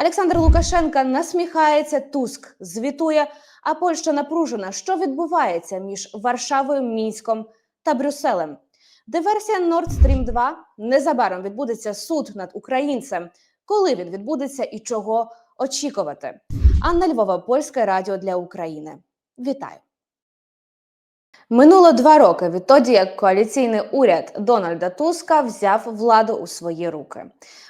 Олександр Лукашенка насміхається, Туск звітує. А Польща напружена. Що відбувається між Варшавою, Мінськом та Брюсселем? Диверсія Nord Stream 2 незабаром відбудеться суд над українцем. Коли він відбудеться і чого очікувати? Анна Львова, Польське радіо для України. Вітаю. Минуло два роки відтоді, як коаліційний уряд Дональда Туска взяв владу у свої руки.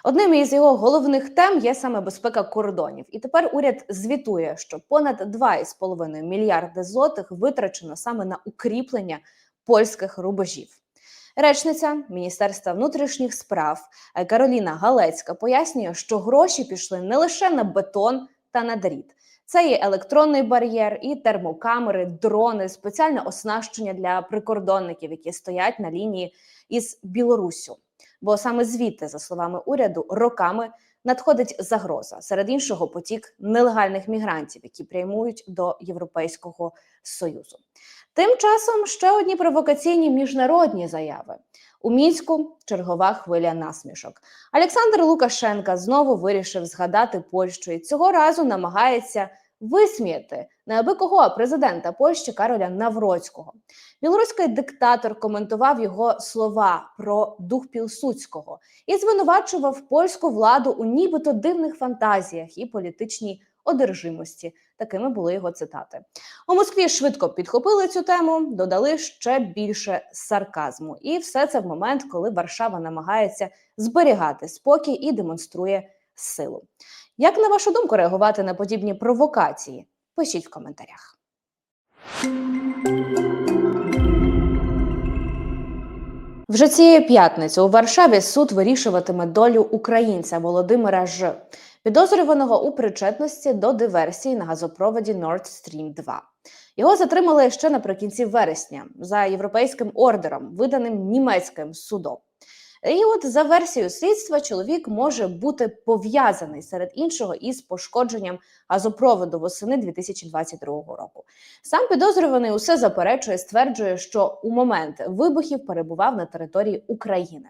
Одним із його головних тем є саме безпека кордонів. І тепер уряд звітує, що понад 2,5 мільярди злотих витрачено саме на укріплення польських рубежів. Речниця Міністерства внутрішніх справ Кароліна Галецька пояснює, що гроші пішли не лише на бетон та на дріт. Це і електронний бар'єр, і термокамери, дрони, спеціальне оснащення для прикордонників, які стоять на лінії із Білоруссю. Бо саме звідти, за словами уряду, роками надходить загроза. Серед іншого, потік нелегальних мігрантів, які прямують до Європейського союзу. Тим часом ще одні провокаційні міжнародні заяви. У мінську чергова хвиля насмішок. Олександр Лукашенка знову вирішив згадати Польщу і цього разу намагається висміяти неабикого президента Польщі Кароля Навроцького. Білоруський диктатор коментував його слова про дух Пілсудського і звинувачував польську владу у нібито дивних фантазіях і політичній одержимості. Такими були його цитати. У Москві швидко підхопили цю тему, додали ще більше сарказму, і все це в момент, коли Варшава намагається зберігати спокій і демонструє силу. Як на вашу думку реагувати на подібні провокації? Пишіть в коментарях. Вже цієї п'ятниці у Варшаві суд вирішуватиме долю українця Володимира Ж, підозрюваного у причетності до диверсії на газопроводі Nord Stream 2. Його затримали ще наприкінці вересня за європейським ордером, виданим німецьким судом. І от за версією слідства чоловік може бути пов'язаний серед іншого із пошкодженням газопроводу восени 2022 року. Сам підозрюваний усе заперечує, стверджує, що у момент вибухів перебував на території України.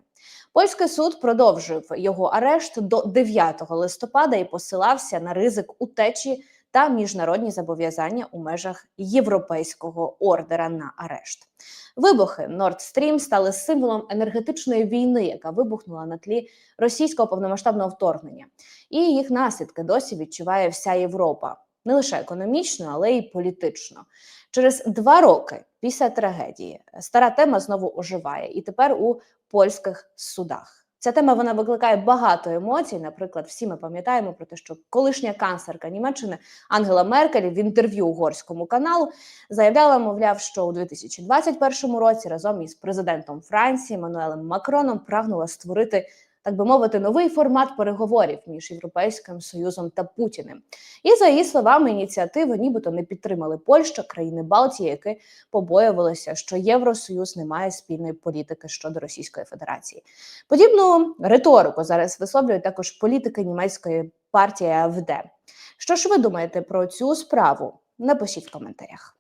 Польський суд продовжив його арешт до 9 листопада і посилався на ризик утечі та міжнародні зобов'язання у межах європейського ордера на арешт. Вибухи Nord Stream стали символом енергетичної війни, яка вибухнула на тлі російського повномасштабного вторгнення, і їх наслідки досі відчуває вся Європа не лише економічно, але й політично. Через два роки після трагедії стара тема знову оживає, і тепер у польських судах. Ця тема вона викликає багато емоцій. Наприклад, всі ми пам'ятаємо про те, що колишня канцлерка Німеччини Ангела Меркель в інтерв'ю угорському каналу заявляла, мовляв, що у 2021 році разом із президентом Франції Мануелем Макроном прагнула створити. Так би мовити, новий формат переговорів між Європейським Союзом та Путіним. І за її словами, ініціативу нібито не підтримали Польща, країни Балтії, які побоювалися, що Євросоюз не має спільної політики щодо Російської Федерації. Подібну риторику зараз висловлюють також політики німецької партії АФД. Що ж ви думаєте про цю справу? Напишіть в коментарях.